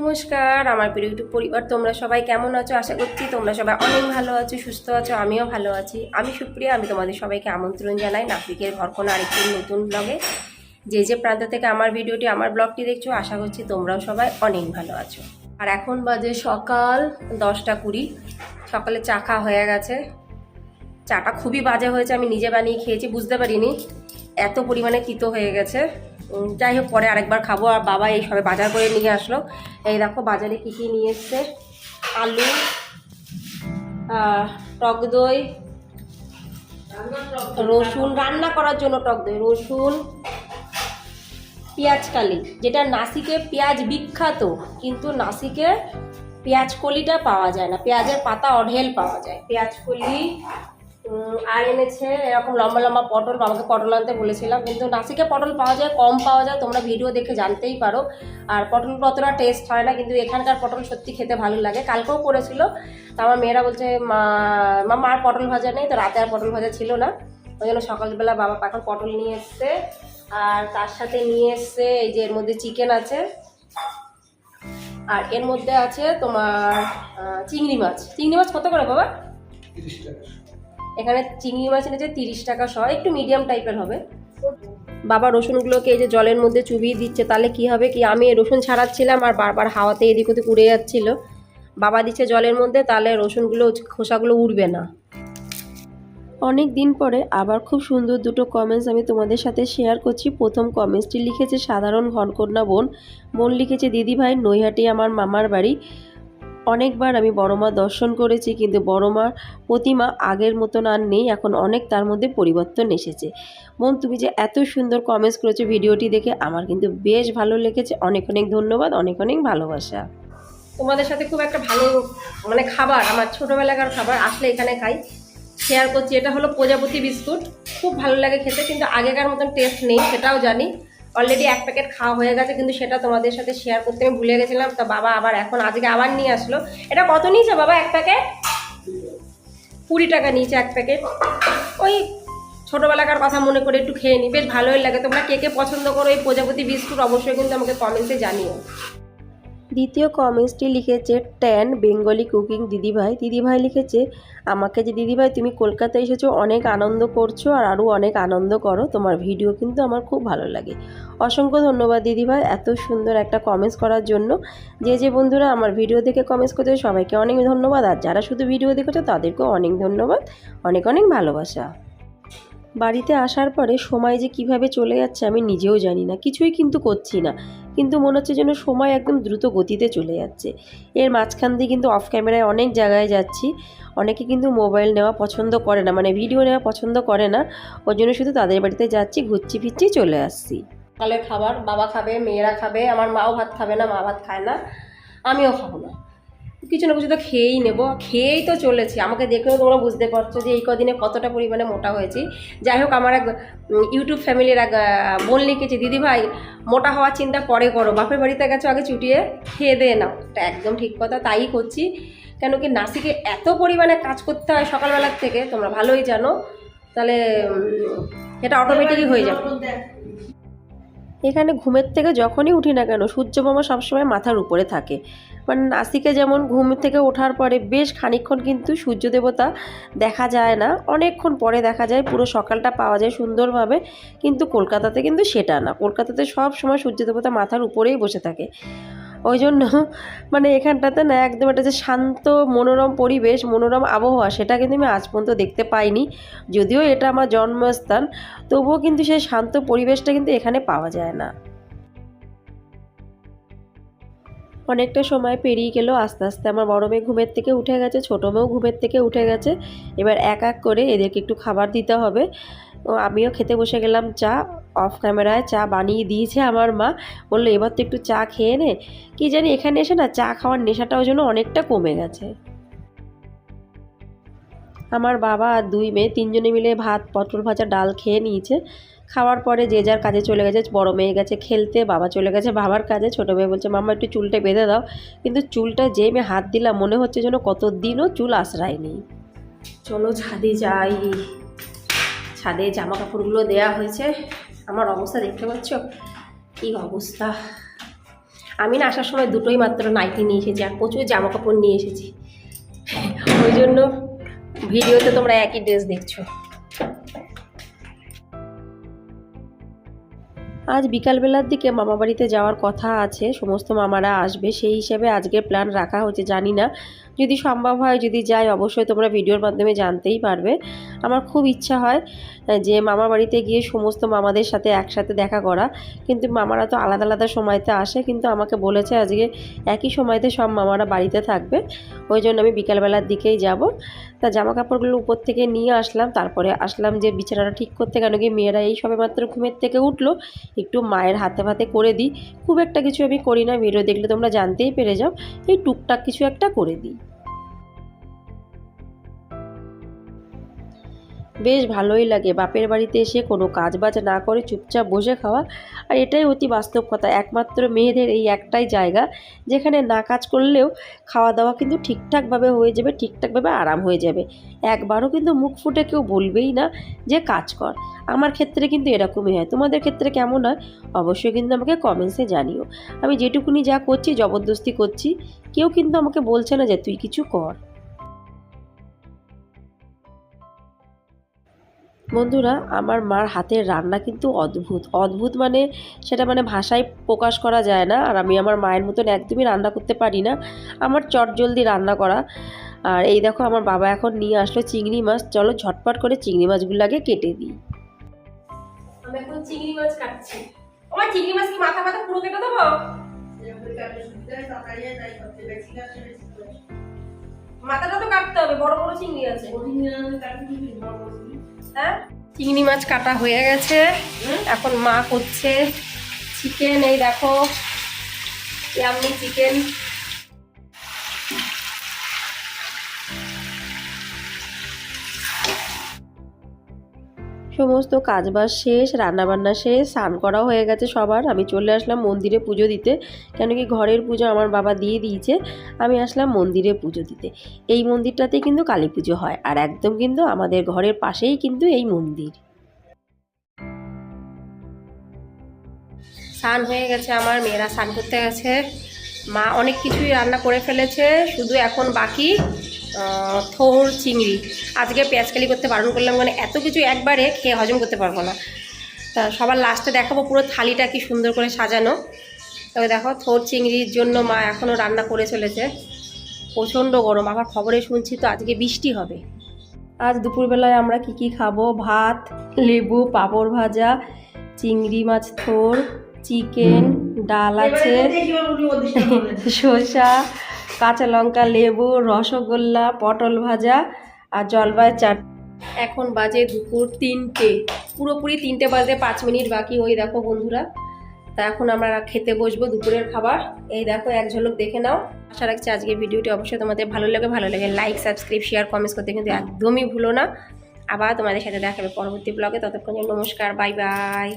নমস্কার, আমার প্রিয় ইউটিউব পরিবার, তোমরা সবাই কেমন আছো? আশা করছি তোমরা সবাই অনেক ভালো আছো, সুস্থ আছো, আমিও ভালো আছি। আমি সুপ্রিয়া, আমি তোমাদের সবাইকে আমন্ত্রণ জানাই নাফিকের ঘরকোনা আরেকটি নতুন ব্লগে। যে যে প্রান্ত থেকে আমার ভিডিওটি, আমার ব্লগটি দেখছ, আশা করছি তোমরাও সবাই অনেক ভালো আছো। আর এখন বাজে সকাল দশটা কুড়ি, সকালে চা খাওয়া হয়ে গেছে। চাটা খুবই বাজে হয়েছে, আমি নিজে বানিয়ে খেয়েছি, বুঝতে পারিনি। এত পরিমাণে তিতো হয়ে গেছে। যাই হোক, পরে আরেকবার খাব। আর বাবা এই সবে বাজার করে নিয়ে আসলো। এই দেখো, বাজারে কী কী নিয়ে এসছে? আলু টক দই, রসুন, রান্না করার জন্য টক দই, রসুন পেঁয়াজ কালি যেটা নাসিকে পেঁয়াজ বিখ্যাত, কিন্তু নাসিকে পেঁয়াজ কলিটা পাওয়া যায় না। পেঁয়াজের পাতা অঢেল পাওয়া যায়। পেঁয়াজ কলি আর এনেছে এরকম লম্বা লম্বা পটল, বাবাকে পটল আনতে বলেছিলাম, কিন্তু নাসিকে পটল পাওয়া যায়, কম পাওয়া যায়, তোমরা ভিডিও দেখে জানতেই পারো। আর পটল অতটা টেস্ট হয় না, কিন্তু এখানকার পটল সত্যি খেতে ভালো লাগে। কালকেও করেছিল, তো আমার মেয়েরা বলছে, মা মামা আর পটল ভাজা নেই, তো রাতে আর পটল ভাজা ছিল না। ওই জন্য সকালবেলা বাবা এখন পটল নিয়ে এসছে, আর তার সাথে নিয়ে এসছে, এই যে এর মধ্যে চিকেন আছে, আর এর মধ্যে আছে তোমার চিংড়ি মাছ। চিংড়ি মাছ কত করে বাবা? তিরিশ টাকা। এখানে চিংড়ি মাছ এনেছে তিরিশ টাকা সহ একটু মিডিয়াম টাইপের হবে। বাবা রসুনগুলোকে এই যে জলের মধ্যে চুবিয়ে দিচ্ছে, তাহলে কি হবে কি, আমি রসুন ছাড়াচ্ছিলাম আর বারবার হাওয়াতে এদিক ওদিক উড়ে যাচ্ছিল। বাবা দিচ্ছে জলের মধ্যে, তাহলে রসুনগুলো, খোসাগুলো উড়বে না। অনেক দিন পরে আবার খুব সুন্দর দুটো কমেন্টস আমি তোমাদের সাথে শেয়ার করছি। প্রথম কমেন্টসটি লিখেছে সাধারণ ঘনকন্যা বোন। বোন লিখেছে দিদি ভাই নৈহাটি আমার মামার বাড়ি। অনেকবার আমি বড় মা দর্শন করেছি, কিন্তু বড় মার প্রতিমা আগের মতন আর নেই, এখন অনেক তার মধ্যে পরিবর্তন এসেছে। বোন তুমি যে এত সুন্দর কমেন্টস করেছ ভিডিওটি দেখে আমার কিন্তু বেশ ভালো লেগেছে। অনেক অনেক ধন্যবাদ, অনেক অনেক ভালোবাসা। তোমাদের সাথে খুব একটা ভালো মানে খাবার, আমার ছোটোবেলাকার খাবার আসলে এখানে খাই। শেয়ার করছি, এটা হলো প্রজাপতি বিস্কুট। খুব ভালো লাগে খেতে, কিন্তু আগেকার মতন টেস্ট নেই, সেটাও জানি। অলরেডি এক প্যাকেট খাওয়া হয়ে গেছে, কিন্তু সেটা তোমাদের সাথে শেয়ার করতে আমি ভুলে গেছিলাম। তা বাবা আবার এখন আজকে আবার নিয়ে আসলো। এটা কত নিয়েছে বাবা এক প্যাকেট কুড়ি টাকা নিয়েছে এক প্যাকেট ওই ছোটোবেলাকার কথা মনে করে একটু খেয়ে নিই বেশ ভালোই লাগে। তোমরা কে কে পছন্দ করো এই প্রজাপতি বিস্কুট অবশ্যই কিন্তু আমাকে কমেন্টে জানিও। দ্বিতীয় কমেন্টসটি লিখেছে ট্যান বেঙ্গলি কুকিং দিদিভাই। দিদিভাই লিখেছে, আমাকে যে দিদিভাই, তুমি কলকাতায় এসেছ, অনেক আনন্দ করছ আর আরও অনেক আনন্দ করো। তোমার ভিডিও কিন্তু আমার খুব ভালো লাগে। অসংখ্য ধন্যবাদ দিদিভাই এত সুন্দর একটা কমেন্টস করার জন্য। যে যে বন্ধুরা আমার ভিডিও দেখে কমেন্টস করছে, সবাইকে অনেক ধন্যবাদ। আর যারা শুধু ভিডিও দেখেছ, তাদেরকেও অনেক ধন্যবাদ। অনেক অনেক ভালোবাসা। বাড়িতে আসার পরে সময় যে কীভাবে চলে যাচ্ছে, আমি নিজেও জানি না। কিছুই কিন্তু করছি না। কিন্তু মনে হচ্ছে যেন সময় একদম দ্রুত গতিতে চলে যাচ্ছে। এর মাঝখান দিয়ে কিন্তু অফ ক্যামেরায় অনেক জায়গায় যাচ্ছি। অনেকে কিন্তু মোবাইল নেওয়া পছন্দ করে না মানে ভিডিও নেওয়া পছন্দ করে না। ওই জন্য শুধু তাদের বাড়িতে যাচ্ছি, ঘুরছি ফিরছি, চলে আসছি। সকালে খাবার বাবা খাবে, মেয়েরা খাবে, আমার মাও ভাত খাবে না, মা ভাত খায় না, আমিও খাব না। কিছু না কিছু তো খেয়েই নেব। খেয়েই তো চলেছি। আমাকে দেখেও তোমরা বুঝতে পারছ যে এই কদিনে কতটা পরিমাণে মোটা হয়েছি। যাই হোক, আমার এক ইউটিউব ফ্যামিলির এক বোন লিখেছে, দিদি ভাই, মোটা হওয়ার চিন্তা পরে করো। বাপের বাড়িতে গেছো, আগে চুটিয়ে খেয়ে দে নাও। এটা একদম ঠিক কথা, তাই করছি। কেন কি নাসিকে এত পরিমাণে কাজ করতে হয় সকালবেলার থেকে, তোমরা ভালোই জানো। তাহলে এটা অটোমেটিকই হয়ে যাবে। এখানে ঘুমের থেকে যখনই উঠি না কেন, সূর্য মামা সবসময় মাথার উপরে থাকে। মানে নাসিকে যেমন ঘুম থেকে ওঠার পরে বেশ খানিক্ষণ কিন্তু সূর্য দেবতা দেখা যায় না, অনেকক্ষণ পরে দেখা যায়, পুরো সকালটা পাওয়া যায় সুন্দরভাবে, কিন্তু কলকাতাতে কিন্তু সেটা না। কলকাতাতে সব সময় সূর্য দেবতা মাথার উপরেই বসে থাকে। ওই জন্য মানে এখানটাতে না একদম একটা যে শান্ত, মনোরম পরিবেশ, মনোরম আবহাওয়া, সেটা কিন্তু আমি আজ পর্যন্ত দেখতে পাইনি। যদিও এটা আমার জন্মস্থান, তবুও কিন্তু সেই শান্ত পরিবেশটা কিন্তু এখানে পাওয়া যায় না। অনেকটা সময় পেরিয়ে গেল, আস্তে আস্তে আমার বড় মেয়ে ঘুমের থেকে উঠে গেছে, ছোটো মেয়েও ঘুমের থেকে উঠে গেছে। এবার এক এক করে এদেরকে একটু খাবার দিতে হবে। আমিও খেতে বসে গেলাম চা অফ ক্যামেরায় চা বানিয়ে দিয়েছে আমার মা। বলল, এবার তো একটু চা খেয়ে নে। কি জানি এখানে এসে না চা খাওয়ার নেশাটাও যেন অনেকটা কমে গেছে। আমার বাবা আর দুই মেয়ে তিনজনে মিলে ভাত, পটল ভাজা, ডাল খেয়ে নিয়েছে। খাওয়ার পরে যে যার কাজে চলে গেছে, বড় মেয়ে গেছে খেলতে, বাবা চলে গেছে বাবার কাজে, ছোটো মেয়ে বলছে মামা একটু চুলটা বেঁধে দাও। কিন্তু চুলটা যে মেয়ে হাত দিলাম, মনে হচ্ছে যেন কত দিনও চুল আশ্রয় নেই চলো, ছাদে যাই। ছাদে জামা কাপড়গুলো দেয়া হয়েছে। আমার অবস্থা দেখতে পাচ্ছ? কি অবস্থা? আমি না আসার সময় দুটোই মাত্র নাইটি নিয়ে এসেছি আর প্রচুর জামা কাপড় নিয়ে এসেছি। ওই জন্য ভিডিওতে তোমরা একই ড্রেস দেখছ। আজ বিকালবেলার দিকে মামা বাড়িতে যাওয়ার কথা আছে, সমস্ত মামারা আসবে, সেই হিসেবে আজকে প্ল্যান রাখা হচ্ছে, জানি না। যদি সম্ভব হয়, যদি যাই, অবশ্যই তোমরা ভিডিওর মাধ্যমে জানতেই পারবে। আমার খুব ইচ্ছা হয় যে মামা বাড়িতে গিয়ে সমস্ত মামাদের সাথে একসাথে দেখা করা। কিন্তু মামারা তো আলাদা আলাদা সময়তে আসে, কিন্তু আমাকে বলেছে আজকে একই সময়তে সব মামারা বাড়িতে থাকবে। ওই জন্য আমি বিকালবেলার দিকেই যাব। তা জামা কাপড়গুলো উপর থেকে নিয়ে আসলাম, তারপরে আসলাম যে বিছানাটা ঠিক করতে কেন কি মেয়েরা এই সবে মাত্র ঘুমের থেকে উঠল, একটু মায়ের হাতে ভাতে করে দিই। খুব একটা কিছু আমি করি না ভিডিও দেখলে তোমরা জানতেই পেরে যাও। এই টুকটাক কিছু একটা করে দিই। বেশ ভালোই লাগে। বাপের বাড়িতে এসে কোনো কাজ বাজ না করে চুপচাপ বসে খাওয়া, আর এটাই অতি বাস্তব কথা। একমাত্র মেয়েদের এই একটাই জায়গা, যেখানে না কাজ করলেও খাওয়া দাওয়া কিন্তু ঠিকঠাকভাবে হয়ে যাবে, ঠিকঠাকভাবে আরাম হয়ে যাবে। একবারও কিন্তু মুখ ফুটে কেউ বলবেই না যে, কাজ কর। আমার ক্ষেত্রে কিন্তু এরকমই হয়। তোমাদের ক্ষেত্রে কেমন হয়? অবশ্যই কিন্তু আমাকে কমেন্টসে জানিও। আমি যেটুকুনি যা করছি, জবরদস্তি করছি, কেউ কিন্তু আমাকে বলছে না যে, তুই কিছু কর। বন্ধুরা আমার মার হাতের রান্না কিন্তু অদ্ভুত। অদ্ভুত মানে সেটা মানে ভাষায় প্রকাশ করা যায় না আর আমি আমার মায়ের মতন একদমই রান্না করতে পারি না। আমার চটজলদি রান্না করা। আর এই দেখো আমার বাবা এখন নিয়ে আসলো চিংড়ি মাছ। চলো ঝটপট করে চিংড়ি মাছগুলো আগে কেটে দিই। আমি এখন চিংড়ি মাছ কাটছি। আমার চিংড়ি মাছ কি মাথা মাথা পুরো কেটে দেবো? মাথাটা তো কাটতে হবে বড় বড় চিংড়ি আছে। চিংড়ি মাছ কাটা হয়ে গেছে। এখন মা করছে চিকেন এই দেখো চিকেন সমস্ত কাজবাজ শেষ, রান্নাবান্না শেষ, স্নান করা হয়ে গেছে সবার। আমি চলে আসলাম মন্দিরে পুজো দিতে, কেন কি ঘরের পুজো আমার বাবা দিয়ে দিয়েছে। আমি আসলাম মন্দিরে পুজো দিতে। এই মন্দিরটাতে কিন্তু কালী পুজো হয় আর একদম কিন্তু আমাদের ঘরের পাশেই কিন্তু এই মন্দির। স্নান হয়ে গেছে আমার, মেয়েরা স্নান করতে গেছে। মা অনেক কিছুই রান্না করে ফেলেছে, শুধু এখন বাকি। থোর চিংড়ি। আজকে পেঁয়াজকালি করতে বারণ করলাম মানে এত কিছু একবারে খেয়ে হজম করতে পারব না। তা সবার লাস্টে দেখাবো পুরো থালিটা কি সুন্দর করে সাজানো। তবে দেখো থোর চিংড়ির জন্য মা এখনও রান্না করে চলেছে। প্রচণ্ড গরম আবার খবরে শুনছি তো আজকে বৃষ্টি হবে। আজ দুপুরবেলায় আমরা কি কি খাব? ভাত লেবু পাঁপড় ভাজা চিংড়ি মাছ থোর চিকেন ডাল আছে শসা কাঁচা লঙ্কা, লেবু, রসগোল্লা, পটল ভাজা আর জলপাই চাট। এখন বাজে দুপুর তিনটে। পুরোপুরি তিনটে বাজে পাঁচ মিনিট বাকি ওই দেখো বন্ধুরা। তা এখন আমরা খেতে বসবো দুপুরের খাবার। এই দেখো এক ঝলক দেখে নাও। আশা রাখছি আজকের ভিডিওটি অবশ্যই তোমাদের ভালো লাগে ভালো লাগে লাইক সাবস্ক্রাইব শেয়ার কমেন্টস করতে কিন্তু একদমই ভুলো না। আবার তোমাদের সাথে দেখাবে পরবর্তী ব্লগে ততক্ষণ নমস্কার বাই বাই